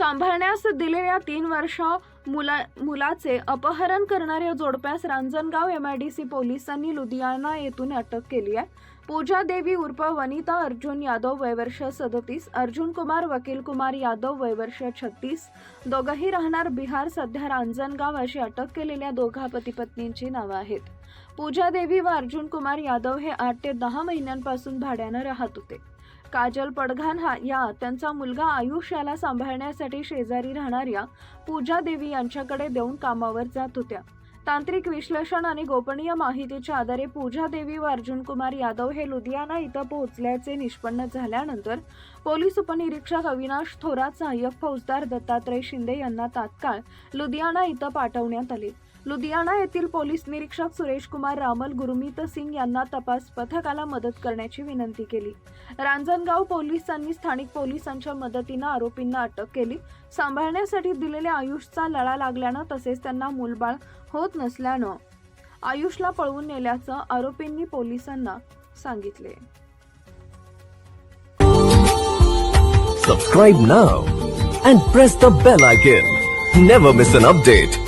सांभाळण्यास दिलेल्या तीन वर्ष मुला मुलाचे अपहरण करणाऱ्या जोडप्यास Ranjangaon M I D C पोलिसांनी लुधियाना येथून अटक केली आहे. पूजा देवी उर्फ वनिता अर्जुन यादव वयवर्ष सदतीस अर्जुन कुमार वकील कुमार यादव वयवर्ष छत्तीस दोघंही राहणार बिहार सध्या रांजणगाव अशी अटक केलेल्या दोघा पती पत्नींची नावं आहेत. पूजा देवी व अर्जुन कुमार यादव हे आठ ते दहा महिन्यांपासून भाड्यानं राहत होते. काजल पडघान हा या त्यांचा मुलगा आयुष याला सांभाळण्यासाठी शेजारी राहणाऱ्या पूजा देवी यांच्याकडे देऊन कामावर जात होत्या. तांत्रिक विश्लेषण आणि गोपनीय माहितीच्या आधारे पूजा देवी व अर्जुन कुमार यादव हे लुधियाना इथं पोहोचल्याचे निष्पन्न झाल्यानंतर पोलीस उपनिरीक्षक अविनाश थोरात सहाय्यक फौजदार दत्तात्रय शिंदे यांना तात्काळ लुधियाना इथं पाठवण्यात आले. लुधियाना येथील पोलीस निरीक्षक सुरेश कुमार रामल गुरमीत सिंग यांना तपास पथकाला मदत करण्याची विनंती केली. रांजणगाव पोलिसांनी स्थानिक पोलिसांच्या मदतीनं आरोपींना अटक केली. सांभाळण्यासाठी दिलेल्या आयुषचा लळा लागल्यानं तसेच त्यांना मूलबाळ होत नसल्यानं आयुषला पळवून नेल्याचं आरोपींनी पोलिसांना सांगितले. Subscribe now and press the bell icon never miss an update